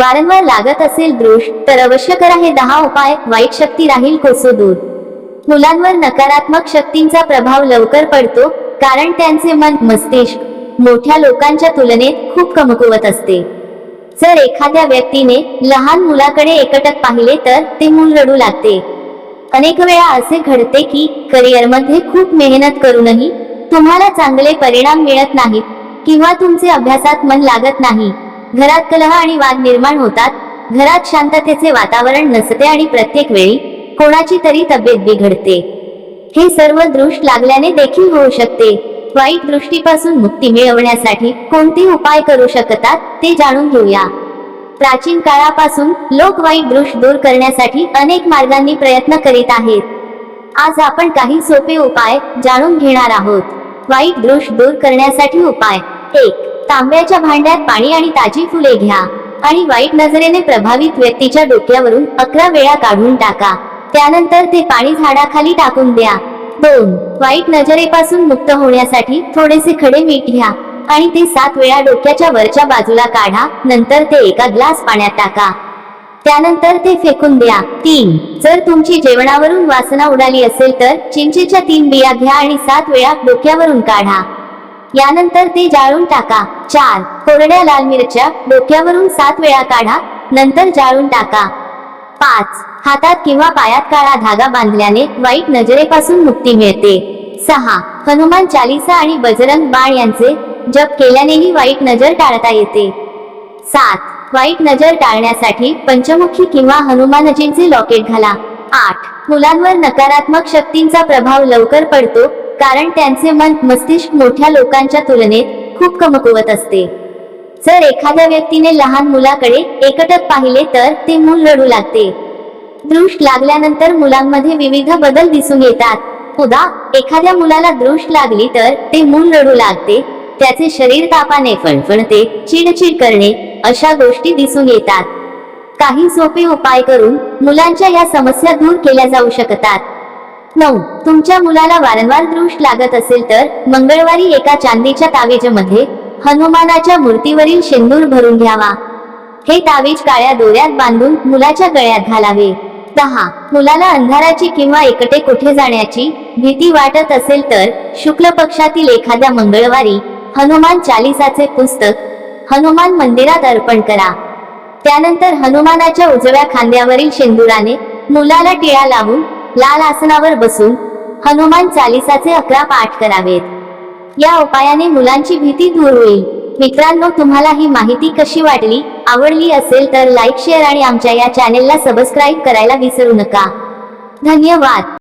वारंवार लागत असेल दृश तर अवश्य करा हे दहा उपाय. वाईट शक्ती राहील कोसो दूर. मुलांवर नकारात्मक शक्तींचा प्रभाव लवकर पडतो कारण त्यांचे मन मस्तिष्क मोठ्या लोकांच्या तुलनेत खूप कमकुवत असते. जर एखाद्या व्यक्तीने लहान मुलाकडे एकटक पाहिले तर ते मूल रडू लागते. अनेक वेळा असे घडते की करिअरमध्ये खूप मेहनत करूनही तुम्हाला चांगले परिणाम मिळत नाहीत किंवा तुमचे अभ्यासात मन लागत नाही. घरात कलह आणि वाद निर्माण होतात घरात शांततेचे वातावरण नसते आणि प्रत्येक वेळी कोणाची तरी तब्येत बिघडते. हे सर्व दृष्ट लागल्याने देखील होऊ शकते. वाईट दृष्टीपासून मुक्ती मिळवण्यासाठी कोणते उपाय करू शकतात ते जाणून घेऊया. प्राचीन काळापासून लोक वाईट दृष्ट दूर करण्यासाठी अनेक मार्गांनी प्रयत्न करीत आहेत. आज आपण काही सोपे उपाय जाणून घेणार आहोत. वाईट दृष्ट दूर करण्यासाठी उपाय एक तांब्याच्या भांड्यात पाणी आणि ताजी फुले घ्या आणि वाईट नजरेने प्रभावित व्यक्तीच्या डोक्यावरून अकरा वेळा काढून टाका. त्यानंतर ते पाणी झाडाखाली टाकून द्या. दोन वाईट नजरेपासून मुक्त होण्यासाठी थोडेसे खडे मीठ घ्या आणि ते सात वेळा डोक्याच्या वरच्या बाजूला काढा. नंतर ते एका ग्लास पाण्यात टाका. त्यानंतर ते फेकून द्या. तीन जर तुमची जेवणावरून वासना उडाली असेल तर चिंचेच्या तीन बिया घ्या आणि सात वेळा डोक्यावरून काढा. यानंतर ते जाळून टाका. चार. कोरड्या लाल मिरच्या. डोक्यावरून सात वेळा काढा. नंतर जाळून टाका. पाच. हातात किंवा पायात काळा धागा बांधल्याने वाईट नजरेपासून मुक्ती मिळते. सहा. हनुमान चालिसा आणि बजरंग बाण यांचे जप केल्यानेही वाईट नजर टाळता येते. सात. वाईट नजर टाळण्यासाठी पंचमुखी किंवा हनुमानजींचे लॉकेट घाला. आठ. मुलांवर नकारात्मक शक्तींचा प्रभाव लवकर पडतो कारण त्यांचे मन मस्तिष्क मोठ्या लोकांच्या तुलनेत खूप कमकुवत असते. जर एखाद्या व्यक्तीने लहान मुलाकडे एकटक पाहिले तर ते मूल रडू लागते. दृष्ट लागल्यानंतर मुलांमध्ये विविध बदल दिसून येतात. उदा एखाद्या मुलाला दृष्ट लागली तर ते मूल रडू लागते त्याचे शरीर तापाने फणफणते चिडचिड करणे अशा गोष्टी दिसून येतात. काही सोपे उपाय करून मुलांच्या या समस्या दूर केल्या जाऊ शकतात. नऊ. तुमच्या मुलाला वारंवार दृष्ट लागत असेल तर मंगळवारी एका चांदीच्या तावेजमध्ये हनुमानाच्या मूर्तीवरील शेंदूर भरून घ्यावा. हे तावीज काळ्या दोऱ्यात बांधून मुलाच्या गळ्यात घालावे. दहा. मुलाला अंधाराची किंवा एकटे कुठे जाण्याची भीती वाटत असेल तर शुक्ल पक्षातील एखाद्या मंगळवारी हनुमान चालिसाचे पुस्तक हनुमान मंदिरात अर्पण करा. त्यानंतर हनुमानाच्या उजव्या खांद्यावरील शेंदुराने मुलाला टिळा लावून लाल आसनावर बसून हनुमान चालिसाचे अकरा पाठ करावेत. या उपायाने मुलांची भीती दूर होईल. मित्रांनो तुम्हाला ही माहिती कशी वाटली आवडली असेल तर लाईक शेअर आणि आमच्या या चॅनेलला सबस्क्राईब करायला विसरू नका. धन्यवाद.